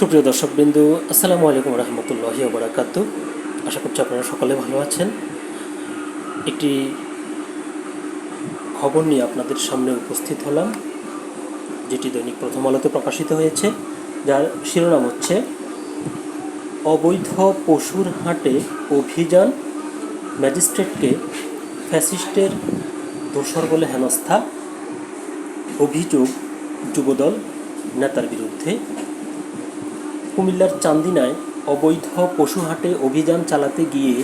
সুপ্রিয় দর্শকবৃন্দু, আসসালামু আলাইকুম রহমতুল্লাহি ওবরাকাত আশা করছি আপনারা সকলে ভালো আছেন। একটি খবর নিয়ে আপনাদের সামনে উপস্থিত হলাম, যেটি দৈনিক প্রথম আলোতে প্রকাশিত হয়েছে। যার শিরোনাম হচ্ছে, অবৈধ পশুর হাটে অভিযান ম্যাজিস্ট্রেটকে ফ্যাসিস্টের দোসর বলে হেনস্থা। অভিযোগ, যুবদল, নেতার বিরুদ্ধে কুমিল্লার চান্দিনায় অবৈধ পশু হাটে অভিযান চালাতে গিয়ে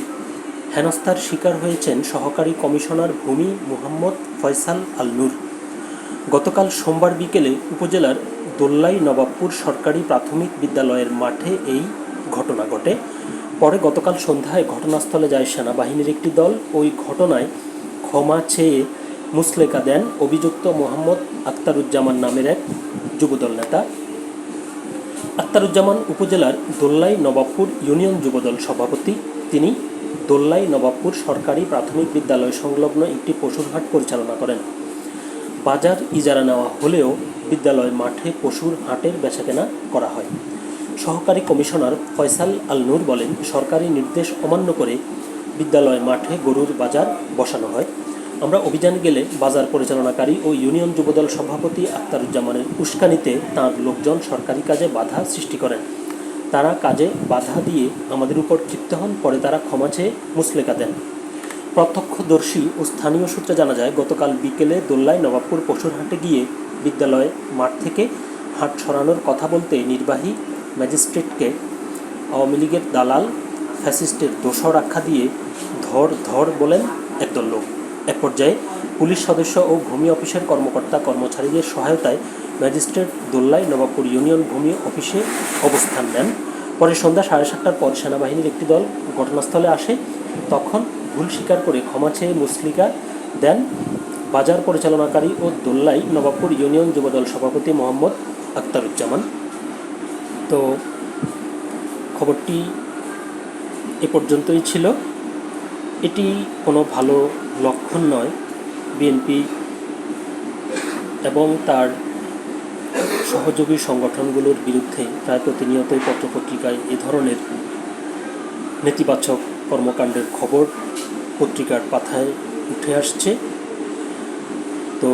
হেনস্থার শিকার হয়েছেন সহকারী কমিশনার ভূমি মুহাম্মদ ফয়সাল আল গতকাল সোমবার বিকেলে উপজেলার দোল্লাই নবাবপুর সরকারি প্রাথমিক বিদ্যালয়ের মাঠে এই ঘটনা ঘটে। পরে গতকাল সন্ধ্যায় ঘটনাস্থলে যায় সেনাবাহিনীর একটি দল। ওই ঘটনায় ক্ষমা চেয়ে মুসলেকা দেন অভিযুক্ত মোহাম্মদ আক্তারুজ্জামান নামের এক যুবদল নেতা। আক্তারুজ্জামান উপজেলার দোল্লাই নবাবপুর ইউনিয়ন যুবদল সভাপতি। তিনি দোল্লাই নবাবপুর সরকারি প্রাথমিক বিদ্যালয় সংলগ্ন একটি পশুর হাট পরিচালনা করেন। বাজার ইজারা নেওয়া হলেও বিদ্যালয় মাঠে পশুর হাটের বেচাকেনা করা হয়। সহকারী কমিশনার ফয়সাল আল নূর বলেন, সরকারি নির্দেশ অমান্য করে বিদ্যালয় মাঠে গরুর বাজার বসানো হয়। আমরা অভিযান গেলে বাজার পরিচালনাকারী ও ইউনিয়ন যুবদল সভাপতি আক্তারুজ্জামানের উস্কানিতে তাঁর লোকজন সরকারি কাজে বাধা সৃষ্টি করেন। তারা কাজে বাধা দিয়ে আমাদের উপর ক্ষিপ্ত হন, পরে তারা ক্ষমা চেয়ে মুসলেকা দেন। প্রত্যক্ষদর্শী ও স্থানীয় সূত্রে জানা যায়, গতকাল বিকেলে দোল্লায় নবাবপুর পশুর হাটে গিয়ে বিদ্যালয় মাঠ থেকে হাট সরানোর কথা বলতে নির্বাহী ম্যাজিস্ট্রেটকে আওয়ামী লীগের দালাল, ফ্যাসিস্টের দোষর আখ্যা দিয়ে ধর ধর বলেন একদল লোক। এক পর্যায়ে পুলিশ সদস্য ও ভূমি অফিসের কর্মকর্তা কর্মচারীদের সহায়তায় ম্যাজিস্ট্রেট দোল্লাই নবাবপুর ইউনিয়ন ভূমি অফিসে অবস্থান নেন। পরে সন্ধ্যা সাড়ে সাতটার পর সেনাবাহিনীর একটি দল ঘটনাস্থলে আসে। তখন ভুল স্বীকার করে ক্ষমা চেয়ে মুসলিকা দেন। বাজার পরিচালনাকারী ও দোল্লাই নবাবপুর ইউনিয়ন যুবদল সভাপতি মোহাম্মদ আক্তারুজ্জামান তো খবরটি এ পর্যন্তই ছিল। এটি কোনো ভালো লক্ষণ নয়। বিএনপি এবং তার সহযোগী সংগঠনগুলোর বিরুদ্ধে প্রায় প্রতিনিয়তই পত্রপত্রিকায় এ ধরনের নেতিবাচক কর্মকাণ্ডের খবর পত্রিকার পাথায় উঠে আসছে। তো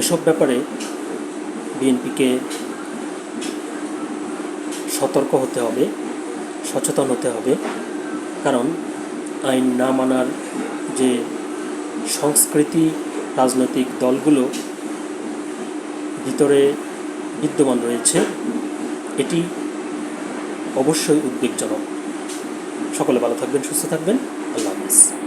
এসব ব্যাপারে বিএনপিকে সতর্ক হতে হবে, সচেতন হতে হবে। কারণ আইন না মানার যে সংস্কৃতি রাজনৈতিক দলগুলো ভিতরে বিদ্যমান রয়েছে, এটি অবশ্যই উদ্বেগজনক। সকলে ভালো থাকবেন, সুস্থ থাকবেন। আল্লাহ হাফিজ।